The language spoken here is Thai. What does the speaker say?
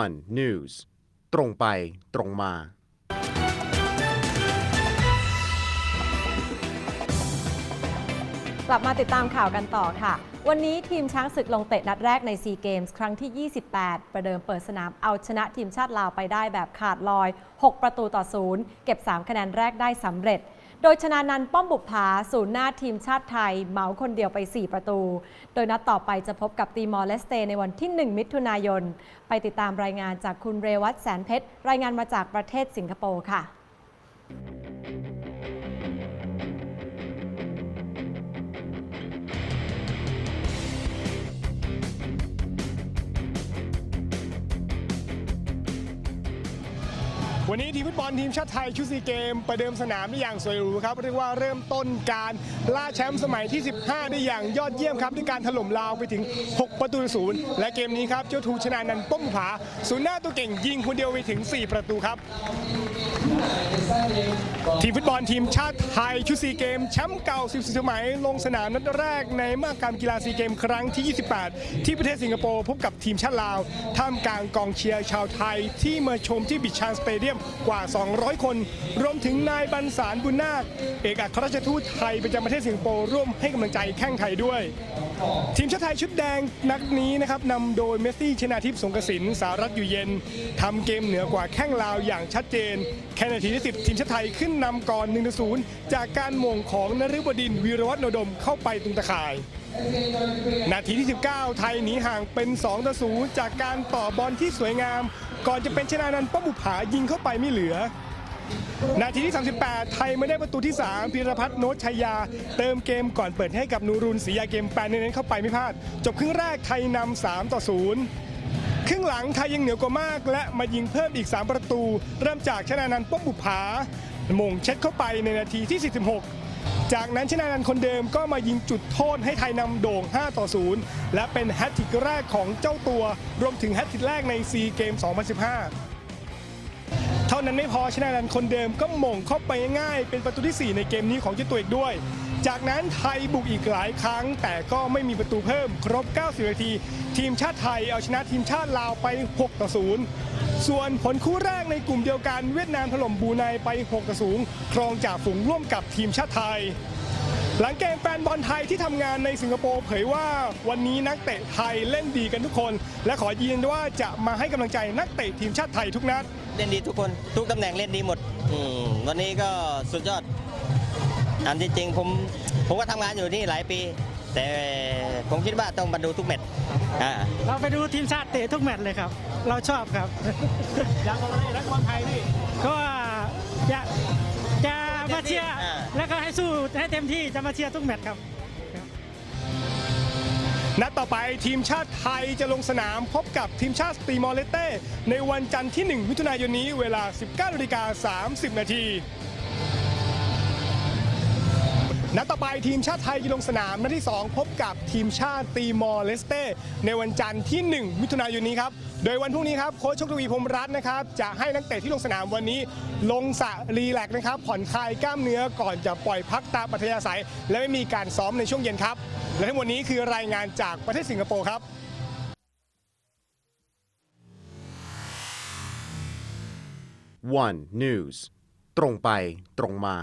One News ตรงไปตรงมา กลับมาติดตามข่าวกันต่อค่ะ วันนี้ทีมช้างศึกลงเตะนัดแรกในซีเกมส์ครั้งที่ 28 ประเดิมเปิดสนามเอาชนะทีมชาติลาวไปได้แบบขาดลอย 6 ประตูต่อศูนย์เก็บ 3 คะแนนแรกได้สำเร็จ โดยชนะนันป้อมบุปผาศูนย์หน้าทีมชาติไทยเหมาคนเดียวไป 4 ประตู โดยนัดต่อไปจะพบกับตีมอร์เลสเตในวันที่ 1 มิถุนายน ไปติดตามรายงานจากคุณเรวัตแสนเพชร รายงานมาจากประเทศสิงคโปร์ค่ะ วันนี้ทีมฟุตบอลทีมชาติไทยชุดซีเกม ประเดิมสนามได้อย่างสวยหรูครับเรียกว่าเริ่มต้นการล่าแชมป์สมัยที่ 15 ได้อย่างยอดเยี่ยมครับด้วยการถล่มลาวไปถึง 6 ประตูศูนย์และเกมนี้ครับเจ้าทูชนะนันท์ป้อมผาศูนย์หน้าตัวเก่งยิงคนเดียวไปถึง 4 ประตูครับ ทีมฟุตบอลทีมชาติไทยชุดซีเกมแชมป์เก่า 14 สมัย ลงสนามนัดแรกในมหกรรมกีฬาซีเกมครั้งที่ 28 ที่ประเทศสิงคโปร์พบกับทีมชาติลาวท่ามกลางกองเชียร์ชาวไทยที่มาชมที่บิชชานสเตเดียมกว่า 200 คน รวมถึงนายบรรสารบุญนาคเอกอัครราชทูตไทยประจำประเทศสิงคโปร์ร่วมให้กำลังใจแข้งไทยด้วย ทีมชาติไทยชุดแดงนัดนี้นะครับนำโดยเมสซี่ชนาทิพย์สงกระสินสารัตอยู่เย็นทำเกมเหนือกว่าแข้งลาวอย่างชัดเจน แค่นาทีที่ 10 ทีมชาติไทยขึ้นนำก่อน 1-0 จากการม่งของนฤบดินวีรวัฒนดมเข้าไปตรงตะข่ายนาทีที่ 19 ไทยหนีห่างเป็น2 0จากการต่อบอลที่สวยงาม ก่อนจะเป็นชนะนันท์ป้อมบุภายิงเข้าไปไม่เหลือ นาทีที่ 38 ไทยไม่ได้ประตูที่ 3 พิรพัฒน์โนชัยยา เติมเกมก่อนเปิดให้กับนูรุนศรียาเกมแปนเน้นๆเข้าไปไม่พลาด จบครึ่งแรกไทยนำ3ต่อ0ครึ่งหลังไทยยังเหนือกว่ามาก และมายิงเพิ่มอีก 3 ประตู เริ่มจากชนะนันท์ป้อมบุภามงเช็ดเข้าไปในนาทีที่ 46 จากนั้นชนะนันคนเดิมก็มายิงจุดโทษให้ไทยนำโด่ง 5 ต่อ 0 และเป็นแฮตทริกแรกของเจ้าตัว รวมถึงแฮตทริกแรกในซีเกม 2015 เท่านั้นไม่พอชนะนันคนเดิมก็หม่งเข้าไปง่าย เป็นประตูที่ 4 ในเกมนี้ของเจ้าตัวเองด้วย จากนั้นไทยบุกอีกหลายครั้ง แต่ก็ไม่มีประตูเพิ่ม ครบ 90 นาที ทีมชาติไทยเอาชนะทีมชาติลาวไป 6 ต่อ 0 ส่วนผลคู่แรกในกลุ่มเดียวกันเวียดนามถล่มบูไนไป6ต่อ0ครองจากฝูงร่วมกับทีมชาติไทย หลังเกมแฟนบอลไทยที่ทำงานในสิงคโปร์เผยว่าวันนี้นักเตะไทยเล่นดีกันทุกคน และขอยืนยันว่าจะมาให้กำลังใจนักเตะทีมชาติไทยทุกนัดเล่นดีทุกคนทุกตำแหน่งเล่นดีหมดมวันนี้ก็สุดยอดอันที่จริงผมผมก็ทำงานอยู่นี่หลายปี แต่ผมคิดว่าต้องมาดูทุกแมตช์อ่าเราไปดูทีมชาติเตะทุกแมตช์เลยครับ เราชอบครับอยากบอกอะไรนักบอลไทยนี่ก็อยากจะมาเชียร์อ่าแล้วก็ให้สู้ให้เต็มที่จะมาเชียร์ทุกแมตช์ครับนัดต่อไปทีมชาติไทยจะลงสนามพบกับทีมชาติสตีมอร์เลสเต้ในวันจันทร์ที่ 1 มิถุนายนนี้เวลา 19นาฬิกา30 นาที นัดต่อไปทีมชาติไทยจะลงสนามนัดที่ 2 พบกับทีมชาติตีมอร์เลสเต้ในวันจันทร์ที่ 1 มิถุนายนนี้ครับ โดยวันพรุ่งนี้ครับโค้ชโชคทวีพรมรัตน์นะครับจะให้นักเตะที่ลงสนามวันนี้ ลงสระรีแลกนะครับผ่อนคลายกล้ามเนื้อก่อนจะปล่อยพักตามปัทยาศัย และไม่มีการซ้อมในช่วงเย็นครับ และทั้งหมดนี้คือรายงานจากประเทศสิงคโปร์ครับ One News ตรงไปตรงมา